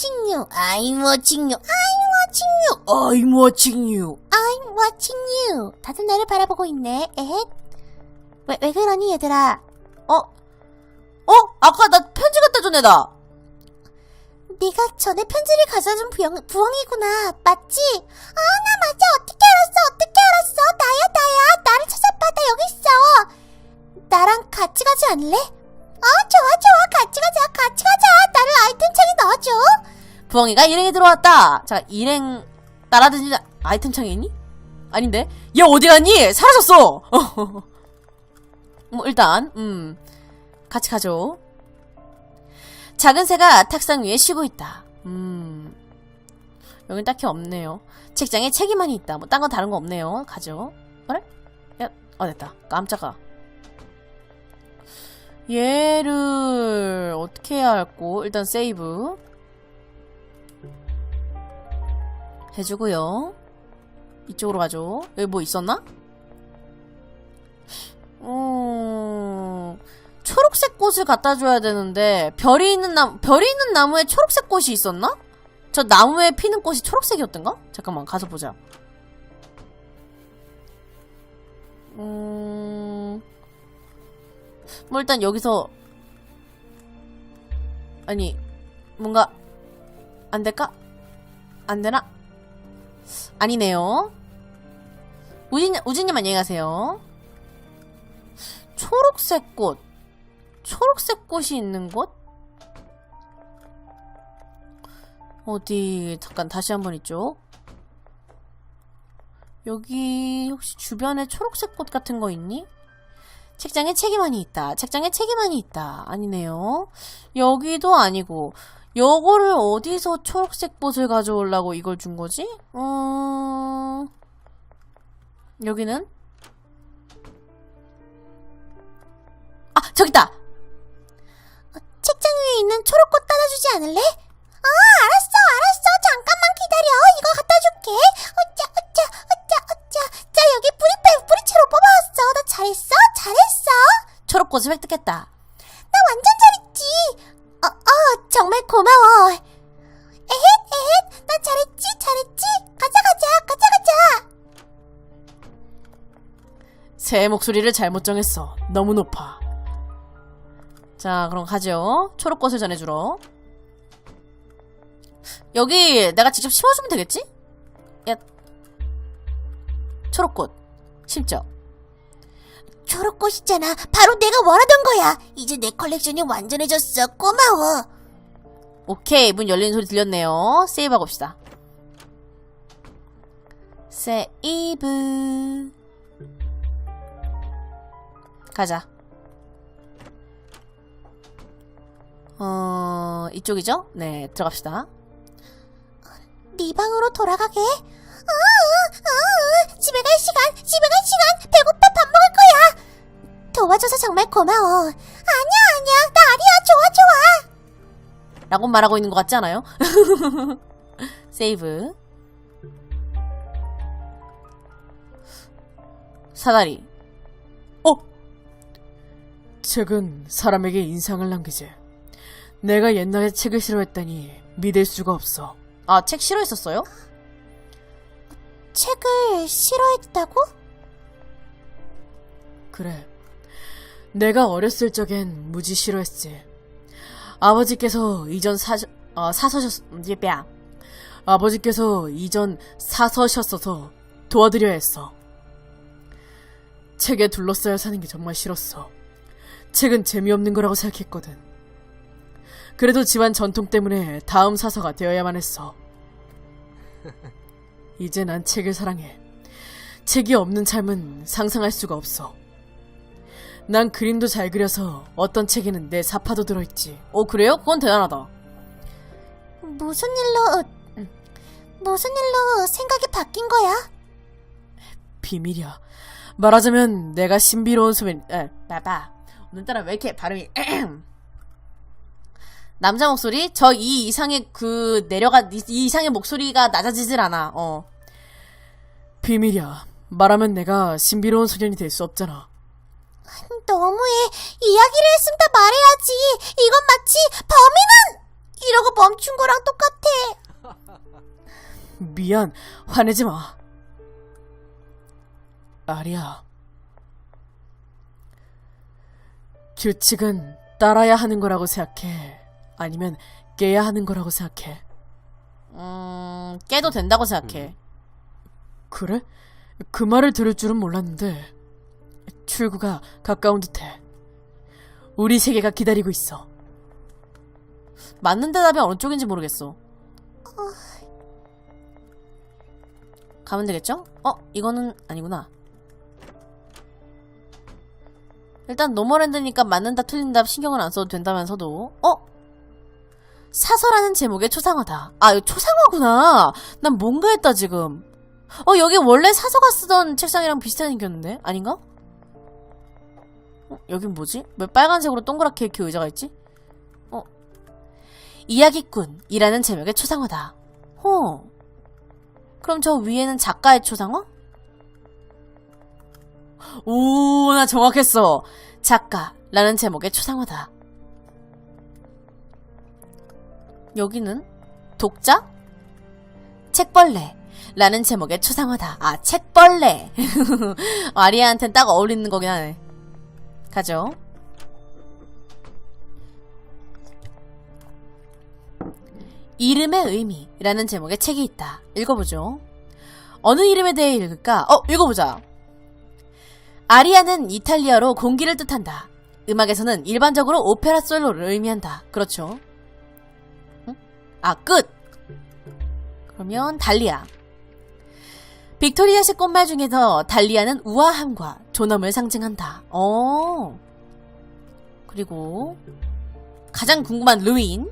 watching you. I'm watching you. I'm watching you. I'm watching you. I'm watching you. 다들 나를 바라보고 있네. 에헷. 왜, 왜 그러니, 얘들아? 어? 어? 아까 나 편지 갖다 준 애다. 네가 전에 편지를 가져준 부영, 부엉이구나. 맞지? 아, 나 맞아. 어떻게 알았어? 어떻게 알았어? 나야, 나야. 나를 찾아봐. 나 여기 있어. 나랑 같이 가지 않을래? 아, 좋아, 좋아. 같이 가자. 같이 가자. 나를 아이템창에 넣어줘. 부엉이가 일행에 들어왔다. 자, 일행 따라다니는 아이템 창에 있니? 아닌데? 얘 어디 갔니? 사라졌어! 뭐, 일단, 음, 같이 가죠. 작은 새가 탁상 위에 쉬고 있다. 음, 여긴 딱히 없네요. 책장에 책이 많이 있다. 뭐, 딴 건 다른 거 없네요. 가죠. 그래? 야, 어, 됐다. 깜짝아. 얘를, 어떻게 해야 할고? 일단 세이브. 해주고요. 이쪽으로 가죠. 여기 뭐 있었나? 어... 초록색 꽃을 갖다 줘야 되는데 별이 있는 나무 별이 있는 나무에 초록색 꽃이 있었나? 저 나무에 피는 꽃이 초록색이었던가? 잠깐만 가서 보자. 음... 뭐 일단 여기서 아니 뭔가 안 될까? 안 되나? 아니네요. 우진, 우진님 안녕히 가세요. 초록색 꽃. 초록색 꽃이 있는 곳? 어디, 잠깐 다시 한번 이쪽. 여기 혹시 주변에 초록색 꽃 같은 거 있니? 책장에 책이 많이 있다. 책장에 책이 많이 있다. 아니네요. 여기도 아니고. 요거를 어디서 초록색 꽃을 가져오려고 이걸 준 거지? 어... 여기는? 아, 저기 있다! 책장 위에 있는 초록꽃 따라주지 않을래? 아, 알았어, 알았어. 잠깐만 기다려. 이거 갖다 줄게. 어짜, 어짜, 어짜. 초록꽃을 획득했다. 나 완전 잘했지. 어, 어, 정말 고마워. 에헷, 에헷. 나 잘했지, 잘했지. 가자, 가자, 가자, 가자. 새 목소리를 잘못 정했어. 너무 높아. 자, 그럼 가죠. 초록꽃을 전해주러. 여기 내가 직접 심어주면 되겠지? 야. 초록꽃. 심죠? 초록꽃이잖아. 바로 내가 원하던 거야. 이제 내 컬렉션이 완전해졌어. 고마워. 오케이, 문 열리는 소리 들렸네요. 세이브하고 봅시다. 세이브. 가자. 어, 이쪽이죠? 네, 들어갑시다. 네 방으로 돌아가게. 아, 아, 집에 갈 시간, 집에 갈 시간. 배고파 밥 먹을 거야. 도와줘서 정말 고마워. 아니야, 아니야. 나 아리야. 좋아, 좋아. 라고 말하고 있는 것 같지 않아요? 세이브. 사다리. 어? 책은 사람에게 인상을 남기지. 내가 옛날에 책을 싫어했다니 믿을 수가 없어. 아, 책 싫어했었어요? 책을 싫어했다고? 그래. 내가 어렸을 적엔 무지 싫어했지. 아버지께서 이전 사, 어, 사서셨, 이제 뺨. 아버지께서 이전 사서셨어서 도와드려야 했어. 책에 둘러싸여 사는 게 정말 싫었어. 책은 재미없는 거라고 생각했거든. 그래도 집안 전통 때문에 다음 사서가 되어야만 했어. 이제 난 책을 사랑해. 책이 없는 삶은 상상할 수가 없어. 난 그림도 잘 그려서 어떤 책에는 내 사파도 들어있지. 어, 그래요? 그건 대단하다. 무슨 일로, 음, 무슨 일로 생각이 바뀐 거야? 비밀이야. 말하자면 내가 신비로운 소민, 에, 봐봐. 오늘따라 왜 이렇게 발음이, 남자 목소리? 저 이 이상의 그 내려가, 이, 이 이상의 목소리가 낮아지질 않아, 어. 비밀이야. 말하면 내가 신비로운 소년이 될 수 없잖아. 너무해. 이야기를 했으면 다 말해야지. 이건 마치 범인은 이러고 멈춘 거랑 똑같아. 미안, 화내지 마. 아리야. 규칙은 따라야 하는 거라고 생각해. 아니면 깨야 하는 거라고 생각해. 음, 깨도 된다고 생각해. 그래? 그 말을 들을 줄은 몰랐는데 출구가 가까운 듯해. 우리 세계가 기다리고 있어. 맞는 대답이 어느 쪽인지 모르겠어. 가면 되겠죠? 어, 이거는 아니구나. 일단 노멀랜드니까 맞는다 틀린다 신경을 안 써도 된다면서도 어? 사서라는 제목의 초상화다. 아, 이거 초상화구나. 난 뭔가 했다 지금. 어, 여기 원래 사서가 쓰던 책상이랑 비슷하게 생겼는데? 아닌가? 어, 여긴 뭐지? 왜 빨간색으로 동그랗게 이렇게 의자가 있지? 어. 이야기꾼이라는 제목의 초상화다. 호. 그럼 저 위에는 작가의 초상화? 오, 나 정확했어. 작가라는 제목의 초상화다. 여기는 독자? 책벌레라는 제목의 초상화다. 아, 책벌레. 아리아한텐 딱 어울리는 거긴 하네. 가죠. 이름의 의미라는 제목의 책이 있다. 읽어보죠. 어느 이름에 대해 읽을까? 어, 읽어보자. 아리아는 이탈리아로 공기를 뜻한다. 음악에서는 일반적으로 오페라 솔로를 의미한다. 그렇죠. 응? 아, 끝! 그러면 달리아. 빅토리아식 꽃말 중에서 달리아는 우아함과 존엄을 상징한다. 어. 그리고 가장 궁금한 루인.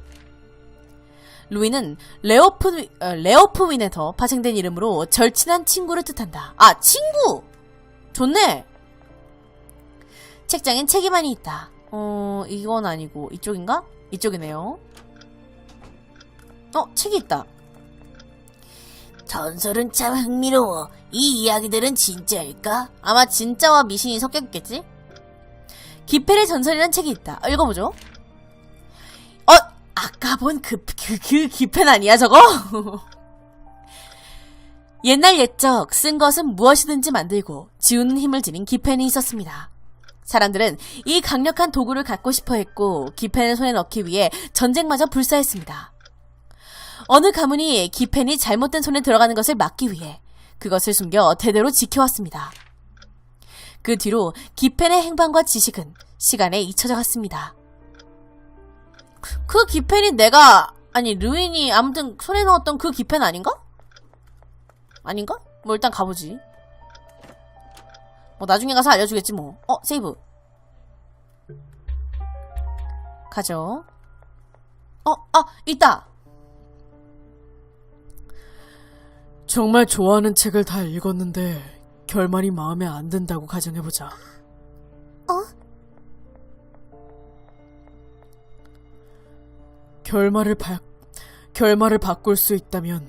루인은 레오프, 어, 레오프윈에서 파생된 이름으로 절친한 친구를 뜻한다. 아, 친구! 좋네! 책장엔 책이 많이 있다. 어, 이건 아니고, 이쪽인가? 이쪽이네요. 어, 책이 있다. 전설은 참 흥미로워. 이 이야기들은 진짜일까? 아마 진짜와 미신이 섞였겠지? 기펠의 전설이란 책이 있다. 읽어보죠. 어, 아까 본 그, 그, 그 기펜 아니야, 저거? 옛날 옛적 쓴 것은 무엇이든지 만들고 지우는 힘을 지닌 기펜이 있었습니다. 사람들은 이 강력한 도구를 갖고 싶어 했고 기펜을 손에 넣기 위해 전쟁마저 불사했습니다. 어느 가문이 기펜이 잘못된 손에 들어가는 것을 막기 위해 그것을 숨겨 대대로 지켜왔습니다. 그 뒤로 기펜의 행방과 지식은 시간에 잊혀져 갔습니다. 그 기펜이 내가 아니 루인이 아무튼 손에 넣었던 그 기펜 아닌가? 아닌가? 뭐 일단 가보지. 뭐 나중에 가서 알려주겠지 뭐. 어 세이브. 가죠. 어, 아 있다. 정말 좋아하는 책을 다 읽었는데 결말이 마음에 안 든다고 가정해보자. 어? 결말을 바, 결말을 바꿀 수 있다면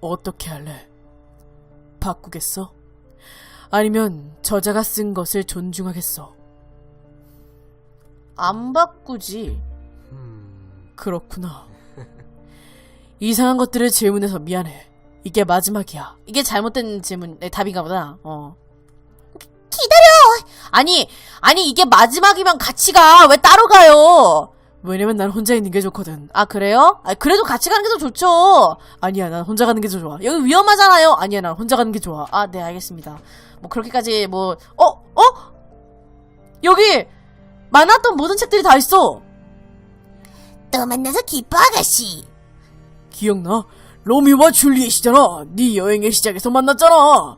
어떻게 할래? 바꾸겠어? 아니면 저자가 쓴 것을 존중하겠어? 안 바꾸지. 그렇구나. 이상한 것들을 질문해서 미안해. 이게 마지막이야. 이게 잘못된 질문의 답인가 보다. 어. 기다려! 아니, 아니 이게 마지막이면 같이 가. 왜 따로 가요? 왜냐면 난 혼자 있는 게 좋거든. 아 그래요? 아 그래도 같이 가는 게 더 좋죠. 아니야, 난 혼자 가는 게 더 좋아. 여기 위험하잖아요. 아니야, 난 혼자 가는 게 좋아. 아, 네, 알겠습니다. 뭐 그렇게까지 뭐, 어, 어? 여기 만났던 모든 책들이 다 있어. 또 만나서 기뻐, 아가씨. 기억나? 로미오와 줄리엣이잖아. 네 여행의 시작에서 만났잖아.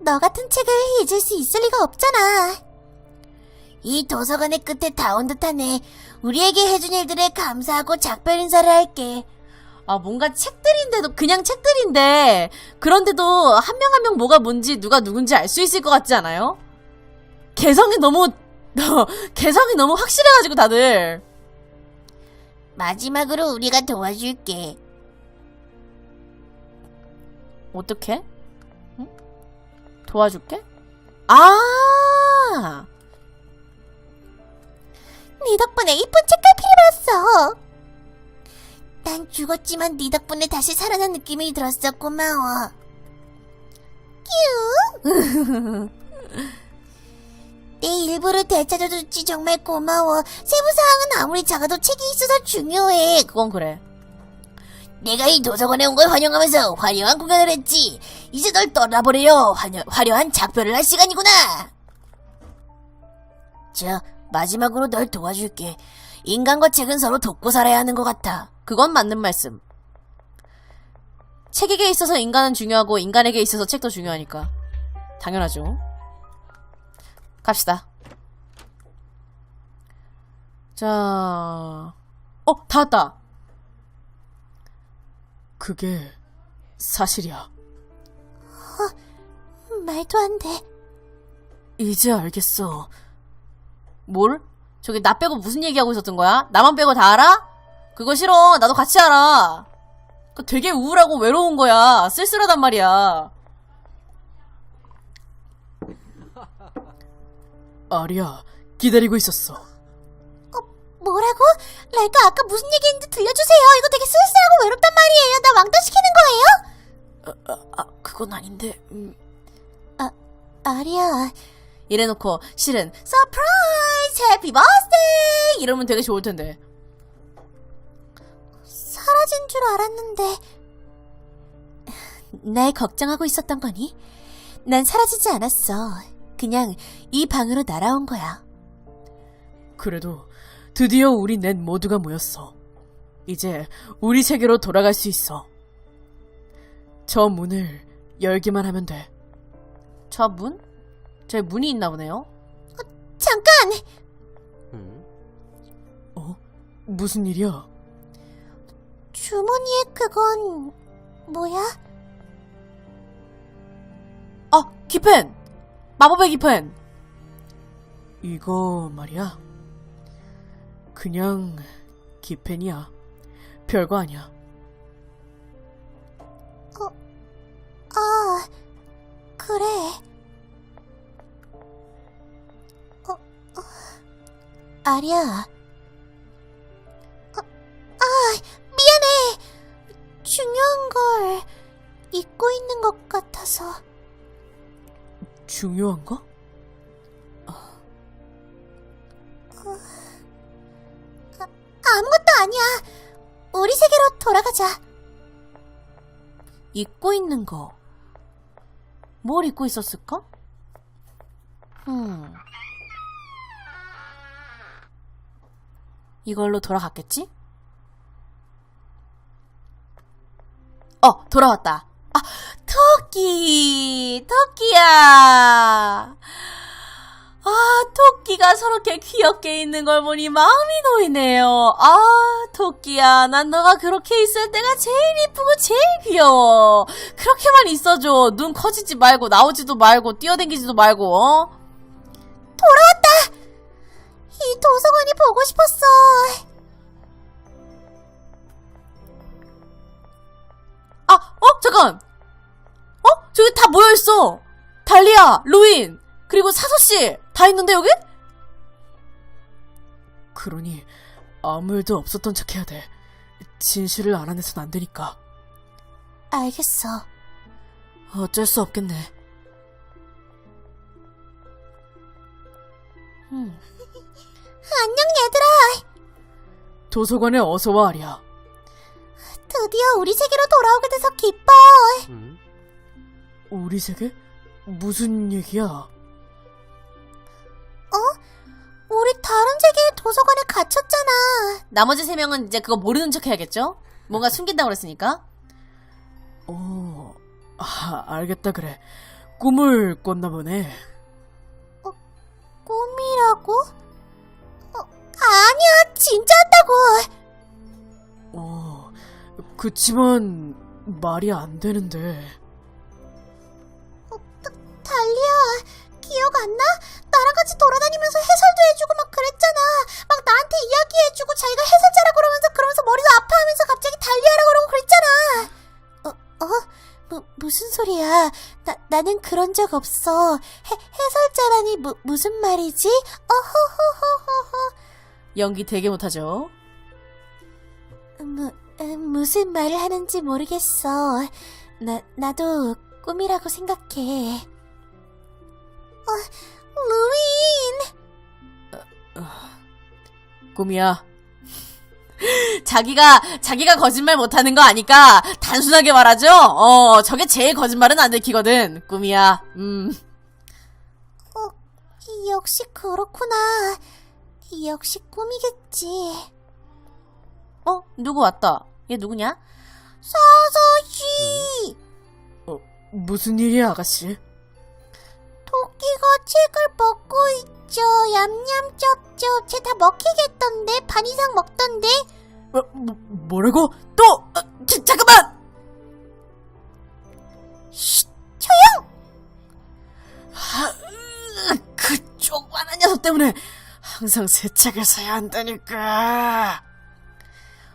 너 같은 책을 잊을 수 있을 리가 없잖아. 이 도서관의 끝에 다 온 듯하네. 우리에게 해준 일들에 감사하고 작별 인사를 할게. 아, 뭔가 책들인데도, 그냥 책들인데, 그런데도 한 명 한 명 뭐가 뭔지, 누가 누군지 알 수 있을 것 같지 않아요? 개성이 너무, 개성이 너무 확실해가지고 다들. 마지막으로 우리가 도와줄게. 어떻게? 응? 도와줄게? 아! 네 덕분에 이쁜 책갈피를 힘들었어. 난 죽었지만 네 덕분에 다시 살아난 느낌이 들었어. 고마워. 뀨. 내 일부를 되찾아줬지 정말 고마워. 세부 사항은 아무리 작아도 책이 있어서 중요해. 그건 그래. 내가 이 도서관에 온 걸 환영하면서 화려한 공연을 했지. 이제 널 떠나보내려 화려, 화려한 작별을 할 시간이구나. 자, 마지막으로 널 도와줄게. 인간과 책은 서로 돕고 살아야 하는 것 같아. 그건 맞는 말씀. 책에게 있어서 인간은 중요하고 인간에게 있어서 책도 중요하니까. 당연하죠. 갑시다. 자, 어, 다 왔다. 그게 사실이야. 말도 안 돼. 이제 알겠어. 뭘? 저기 나 빼고 무슨 얘기하고 있었던 거야? 나만 빼고 다 알아? 그거 싫어. 나도 같이 알아. 그 되게 우울하고 외로운 거야. 쓸쓸하단 말이야. 아리야, 기다리고 있었어. 뭐라고? 라이카 아까 무슨 얘기했는지 들려주세요. 이거 되게 쓸쓸하고 외롭단 말이에요. 나 왕따 시키는 거예요? 아, 그건 아닌데. 음. 아리야, 이래놓고 실은 서프라이즈 해피 버스데이 이러면 되게 좋을 텐데. 사라진 줄 알았는데. 날 걱정하고 있었던 거니? 난 사라지지 않았어. 그냥 이 방으로 날아온 거야. 그래도 드디어 우리 넷 모두가 모였어. 이제 우리 세계로 돌아갈 수 있어. 저 문을 열기만 하면 돼. 저 문? 저기 문이 있나 보네요. 잠깐! 어? 무슨 일이야? 주머니에 그건 뭐야? 아, 기펜! 마법의 기펜! 이거 말이야. 그냥 기펜이야. 별거 아니야. 아, 그래. 어, 어, 아리야. 중요한 거? 아무것도 아니야. 우리 세계로 돌아가자. 잊고 있는 거. 뭘 잊고 있었을까? 음. 이걸로 돌아갔겠지? 어, 돌아왔다. 아, 토끼! 토끼야! 아, 토끼가 저렇게 귀엽게 있는 걸 보니 마음이 놓이네요. 아, 토끼야. 난 너가 그렇게 있을 때가 제일 이쁘고 제일 귀여워. 그렇게만 있어줘. 눈 커지지 말고, 나오지도 말고, 뛰어댕기지도 말고, 어? 이 도서관이 보고 싶었어. 아, 어? 잠깐! 어? 저기 다 모여있어! 달리아, 루인, 그리고 사소씨! 다 있는데, 여기? 그러니, 아무 일도 없었던 척 해야 돼. 진실을 알아내선 안 되니까. 알겠어. 어쩔 수 없겠네. 음, 안녕 얘들아. 도서관에 어서 와, 아리야. 드디어 우리 세계로 돌아오게 돼서 기뻐. 우리 세계? 무슨 얘기야? 우리 다른 세계의 도서관에 갇혔잖아. 나머지 세 명은 이제 그거 모르는 척 해야겠죠? 뭔가 숨긴다고 그랬으니까. 어, 아, 알겠다, 그래. 꿈을 꿨나 보네. 꿈이라고? 어, 아니야, 진짜였다고. 어, 그치만, 말이 안 되는데. 달리야, 기억 안 나? 나랑 같이 돌아다니면서 해설도 해주고 막 그랬잖아. 막 나한테 이야기해주고 자기가 해설자라 그러면서 그러면서 머리도 아파하면서 갑자기 달리하라 그러고 그랬잖아. 어, 어? 무, 무슨 소리야? 나, 나는 그런 적 없어. 해, 해설자라니 무, 무슨 말이지? 어허허허허허. 연기 되게 못하죠? 무, 음, 무슨 말을 하는지 모르겠어. 나, 나도 꿈이라고 생각해. 꿈이야. 자기가, 자기가 거짓말 못하는 거 아니까, 단순하게 말하죠? 어, 저게 제일 거짓말은 안 들키거든. 꿈이야. 음. 역시 그렇구나. 역시 꿈이겠지. 어, 누구 왔다. 얘 누구냐? 서서히! 어, 무슨 일이야, 아가씨? 토끼가 책을 먹고 있죠. 얌얌 쩝쩝. 쟤 다 먹히겠던데? 반 이상 먹던데? 어, 뭐, 뭐라고? 또! 어, 자, 잠깐만! 쉿! 조용! 아, 으, 그 쪽만한 녀석 때문에 항상 새 책을 사야 한다니까.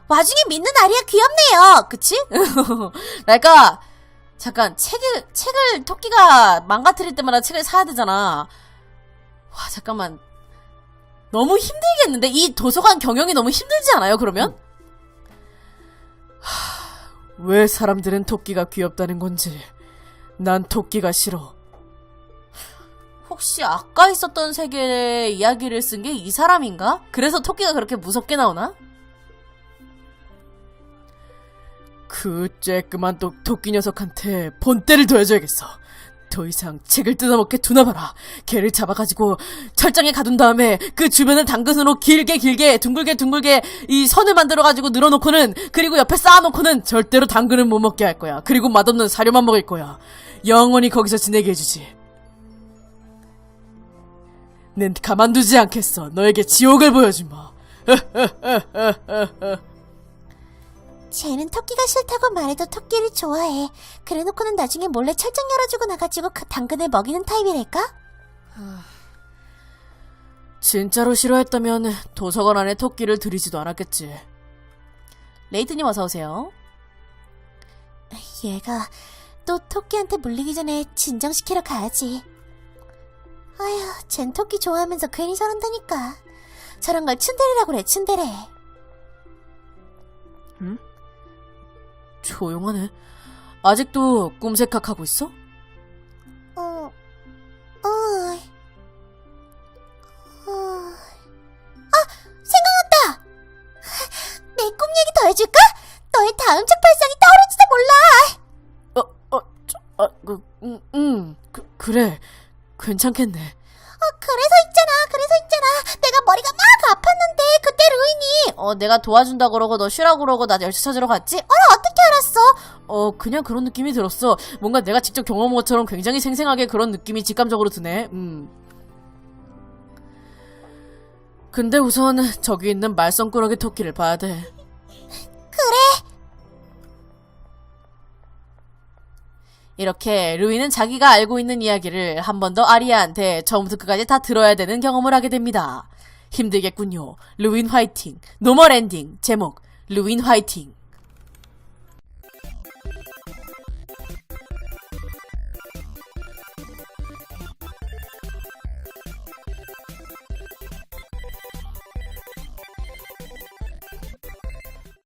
와중에 믿는 아리야 귀엽네요. 그치? 그러니까 잠깐 책을 책을 토끼가 망가뜨릴 때마다 책을 사야 되잖아. 와 잠깐만 너무 힘들겠는데 이 도서관 경영이 너무 힘들지 않아요? 그러면? 하, 왜 사람들은 토끼가 귀엽다는 건지 난 토끼가 싫어. 혹시 아까 있었던 세계의 이야기를 쓴 게 이 사람인가? 그래서 토끼가 그렇게 무섭게 나오나? 그 쬐끄만 또 토끼 녀석한테 본때를 둬야줘야겠어. 더 이상 책을 뜯어먹게 두나봐라. 걔를 잡아가지고 철장에 가둔 다음에 그 주변을 당근으로 길게 길게 둥글게 둥글게 이 선을 만들어가지고 늘어놓고는 그리고 옆에 쌓아놓고는 절대로 당근을 못 먹게 할 거야. 그리고 맛없는 사료만 먹을 거야. 영원히 거기서 지내게 해주지. 는 가만두지 않겠어. 너에게 지옥을 보여주마. 쟤는 토끼가 싫다고 말해도 토끼를 좋아해. 그래놓고는 나중에 몰래 철장 열어주고 나가지고 그 당근을 먹이는 타입이랄까? 진짜로 싫어했다면 도서관 안에 토끼를 들이지도 않았겠지. 레이트님 어서 오세요. 얘가 또 토끼한테 물리기 전에 진정시키러 가야지. 아휴, 쟨 토끼 좋아하면서 괜히 저런다니까. 저런 걸 츤데레라고 그래, 츤데레. 조용하네. 아직도 꿈색학하고 있어? 어, 어, 어. 아, 생각났다! 내 꿈 얘기 더 해줄까? 너의 다음 책 발상이 떠오를지도 몰라! 어, 어, 저, 아, 그, 음, 음, 그, 그래. 괜찮겠네. 어, 그래서 있잖아, 그래서 있잖아. 내가 머리가 막 아팠는데, 그때 루인이, 어, 내가 도와준다 그러고 너 쉬라고 그러고 나 열쇠 찾으러 갔지? 알았어? 어, 그냥 그런 느낌이 들었어. 뭔가 내가 직접 경험한 것처럼 굉장히 생생하게 그런 느낌이 직감적으로 드네. 음. 근데 우선 저기 있는 말썽꾸러기 토끼를 봐야 돼. 그래. 이렇게 루이는 자기가 알고 있는 이야기를 한 번 더 아리아한테 처음부터 끝까지 다 들어야 되는 경험을 하게 됩니다. 힘들겠군요. 루인 화이팅. 노멀 엔딩. 제목. 루인 화이팅.